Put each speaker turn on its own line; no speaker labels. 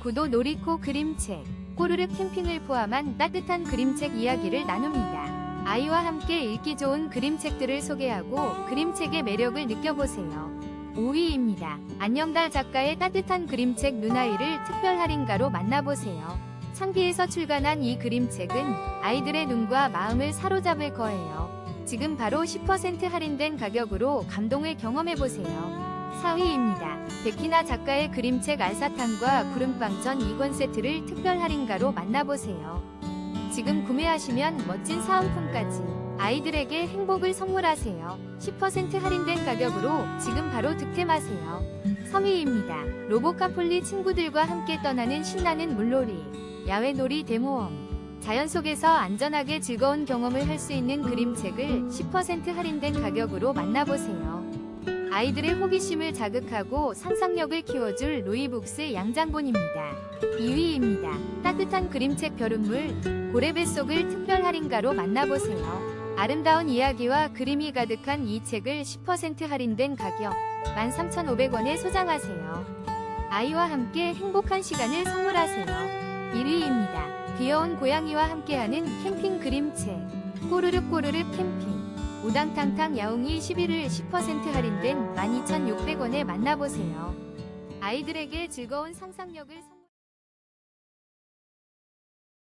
구도 놀이코 그림책, 꼬르륵 캠핑을 포함한 따뜻한 그림책 이야기를 나눕니다. 아이와 함께 읽기 좋은 그림책들을 소개하고 그림책의 매력을 느껴보세요. 5위입니다. 안녕달 작가의 따뜻한 그림책 눈아이를 특별 할인가로 만나보세요. 창비에서 출간한 이 그림책은 아이들의 눈과 마음을 사로잡을 거예요. 지금 바로 10% 할인된 가격으로 감동을 경험해보세요. 4위입니다. 백희나 작가의 그림책 알사탕과 구름빵전 2권 세트를 특별 할인가로 만나보세요. 지금 구매하시면 멋진 사은품까지 아이들에게 행복을 선물하세요. 10% 할인된 가격으로 지금 바로 득템하세요. 3위입니다. 로보카폴리 친구들과 함께 떠나는 신나는 물놀이, 야외놀이 대모험. 자연 속에서 안전하게 즐거운 경험을 할 수 있는 그림책을 10% 할인된 가격으로 만나보세요. 아이들의 호기심을 자극하고 상상력을 키워줄 로이북스 양장본입니다. 2위입니다. 따뜻한 그림책 별은물 고래 뱃속을 특별 할인가로 만나보세요. 아름다운 이야기와 그림이 가득한 이 책을 10% 할인된 가격 13,500원에 소장하세요. 아이와 함께 행복한 시간을 선물하세요. 1위입니다. 귀여운 고양이와 함께하는 캠핑 그림책 꼬르륵 꼬르륵 캠핑 우당탕탕 야옹이 11을 10% 할인된 12,600원에 만나보세요. 아이들에게 즐거운 상상력을 선